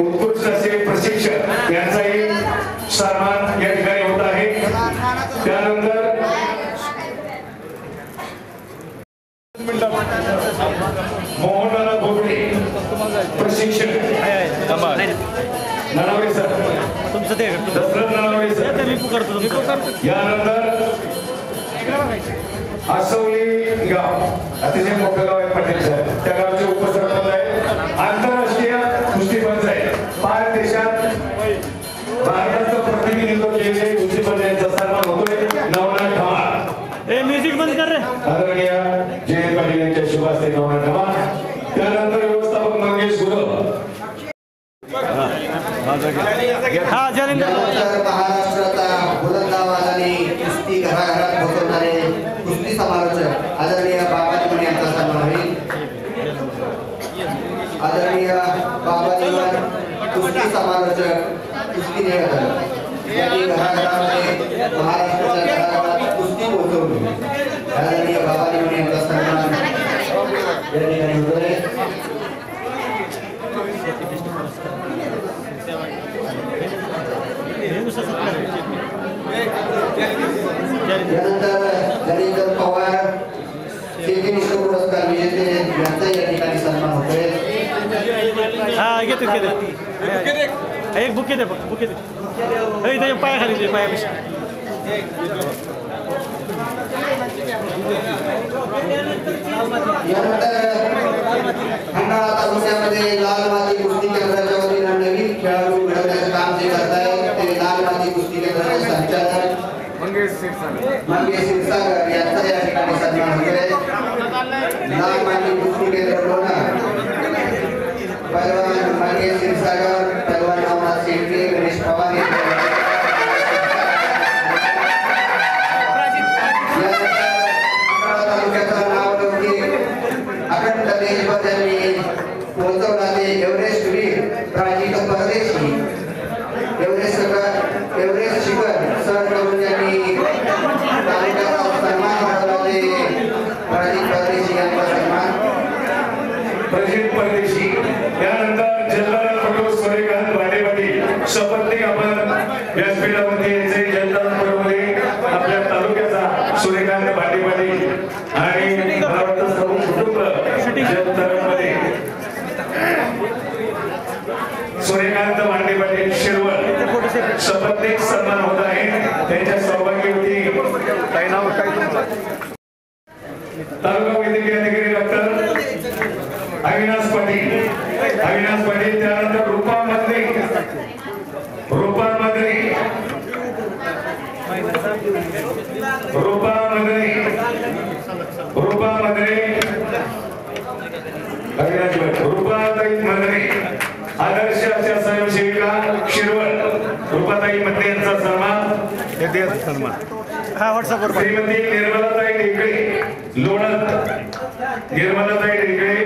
उत्कृष्ट असे प्रशिक्षक यांचाही सन्मान या ठिकाणी होत आहे. त्यानंतर मोहनलाल भोगडे प्रशिक्षक. नलावे सर. तुमचं ते दशरथ नलावे सर. यानंतर आसवली गाव अतिशय मोठं गाव आहे पाटील साहेब त्या गावचे उपसर प्रतिनिधित्व केलेले कुस्तीपंच यांचा सन्मान होतोय नवनाथ धमाल ए म्युझिक बंद कर रे. आदरणीय जयंत पाटील यांच्या शुभ हस्ते नवनाथ धमाल त्यानंतर व्यवस्थापक मंगेश गुरव हा जालिंदर. महाराष्ट्राचा बुलंदाबाज आणि कुस्ती घराघरात पोहोचवणारे कुस्ती समालोचक आदरणीय बाबाजी मुनी यांचा सन्मान होईल आदरणीय बाबाजी कुस्ती समालोचक कुस्ती महाराष्ट्राच्या घराघरात कुस्ती पोहोचवली आदरणीय बाबाजी मुनी यांचा सन्मान या ठिकाणी होतोय त्यानंतर जरींदर पवार शेतीनिष्ठ पुरस्कार विजेते यांचा या ठिकाणी सन्मान होतोय हा घेतो घेतो. एक बुके दे बुके दे. ए, इथे पायाखाली दे पायापेक्षा खंडाळा तालुक्यामध्ये लाल माती कुस्ती केंद्राच्या वतीनं नवीन खेळाडू घडवण्याचं काम जे करत आहेत ते लाल माती कुस्ती केंद्राचे संचालक मंगेश क्षीरसागर यांचा या ठिकाणी सन्मान होतोय. लाल माती कुस्ती केंद्र लोणार पैलवान मंगेश क्षीरसागर. एव्हरेस्ट वीर प्राचीन परदेशी एव्हरेस्ट शिखर एव्हरेस्ट शिखर सर करून त्यांनी तालुक्याचा सन्मान वाढवला ते प्राचीन परदेशी यांचा सन्मान. प्राचीन परदेशी त्यानंतर जनरल फोटो सूर्यकांत आपण व्यासपीठामध्ये जे जनरल फोटोमध्ये आपल्या तालुक्याचा सूर्यकांत सूर्यकांत भांडे पाटील शिरवळ. शपथ सन्मान होत आहे. त्यांच्या सहभागी होती. काही नाव काय तालुका वैद्यकीय अधिकारी डॉक्टर अविनाश पाटील. अविनाश पाटील त्यानंतर रूपा मंत्री रूपा मंत्री रूपा मंत्री रूपा मंत्री अविनाश रूपाताई मंत्री आदर्श अशा स्वयंसेविका शिरवळ रूपाताई यांचा सन्मान. सन्मान हा व्हॉट्सअपवर श्रीमती निर्मलाताई ढेकळे लोणंद. निर्मलाताई ढेकळे